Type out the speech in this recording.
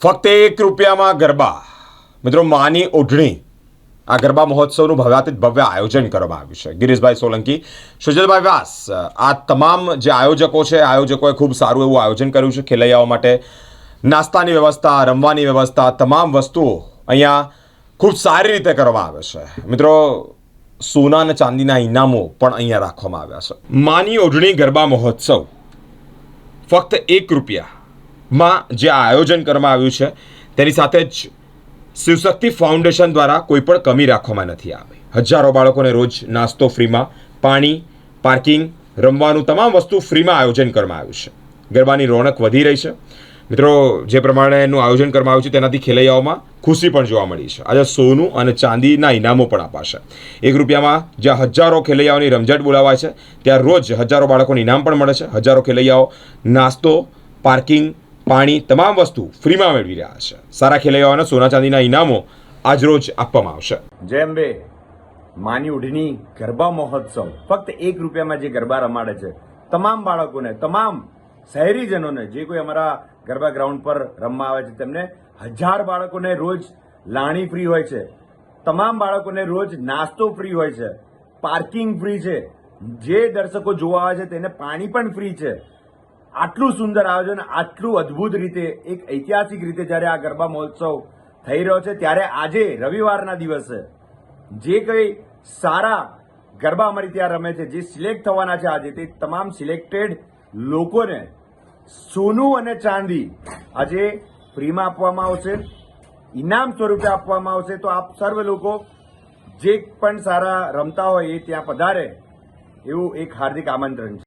ફક્ત એક રૂપિયામાં ગરબા. મિત્રો, માની ઓઢણી. આ ગરબા મહોત્સવનું ભવ્યાતીત ભવ્ય આયોજન કરવામાં આવ્યું છે. ગિરીશભાઈ સોલંકી, સુજલભાઈ વ્યાસ, આ તમામ જે આયોજકો છે આયોજકોએ ખૂબ સારું એવું આયોજન કર્યું છે ખેલૈયાઓ માટે. નાસ્તાની વ્યવસ્થા, રમવાની વ્યવસ્થા, તમામ વસ્તુઓ અહીંયા ખૂબ સારી રીતે કરવામાં આવે છે. મિત્રો, સોના અને ચાંદીના ઇનામો પણ અહીંયા રાખવામાં આવ્યા છે. માની ઓઢણી ગરબા મહોત્સવ ફક્ત એક રૂપિયામાં જે આયોજન કરવામાં આવ્યું છે, તેની સાથે જ શિવશક્તિ ફાઉન્ડેશન દ્વારા કોઈ પણ કમી રાખવામાં નથી આવી. હજારો બાળકોને રોજ નાસ્તો ફ્રીમાં, પાણી, પાર્કિંગ, રમવાનું તમામ વસ્તુ ફ્રીમાં આયોજન કરવામાં આવ્યું છે. ગરબાની રોનક વધી રહી છે. મિત્રો, જે પ્રમાણેનું આયોજન કરવામાં આવ્યું છે, તેનાથી ખેલૈયાઓમાં ખુશી પણ જોવા મળી છે. આજે સોનું અને ચાંદીના ઇનામો પણ અપાશે. એક રૂપિયામાં જ્યાં હજારો ખેલૈયાઓની રમઝટ બોલાવાય છે, ત્યાં રોજ હજારો બાળકોને ઇનામ પણ મળે છે. હજારો ખેલૈયાઓ નાસ્તો, પાર્કિંગ પાણી તમામ વસ્તુ ફ્રીમાં મેળવી રહ્યા છે. સારા ખેલૈયાઓને સોના ચાંદીના ઇનામો આજરોજ આપવામાં આવશે. જય અંબે માની ઉઢની ગરબા મહોત્સવ. ફક્ત એક રૂપિયામાં જે ગરબા રમાડે છે, તમામ બાળકોને, તમામ શહેરીજનોને, જે કોઈ અમારા ગરબા ગ્રાઉન્ડ પર રમવા આવે છે, તેમને હજાર બાળકોને રોજ લાણી ફ્રી હોય છે. તમામ બાળકોને રોજ નાસ્તો ફ્રી હોય છે. પાર્કિંગ ફ્રી છે. જે દર્શકો જોવા આવે છે, તેને પાણી પણ ફ્રી છે. આટલું સુંદર આયોજન, આટલું અદ્ભુત રીતે, એક ઐતિહાસિક રીતે જ્યારે આ ગરબા મહોત્સવ થઈ રહ્યો છે, ત્યારે આજે રવિવારના દિવસે જે કંઈ સારા ગરબા અમારી ત્યાં રમે છે, જે સિલેક્ટ થવાના છે આજે, તે તમામ સિલેક્ટેડ લોકોને સોનું અને ચાંદી આજે ફ્રીમાં આપવામાં આવશે, ઇનામ સ્વરૂપે આપવામાં આવશે. તો આપ સર્વ લોકો જે પણ સારા રમતા હોય એ ત્યાં પધારે એવું એક હાર્દિક આમંત્રણ છે.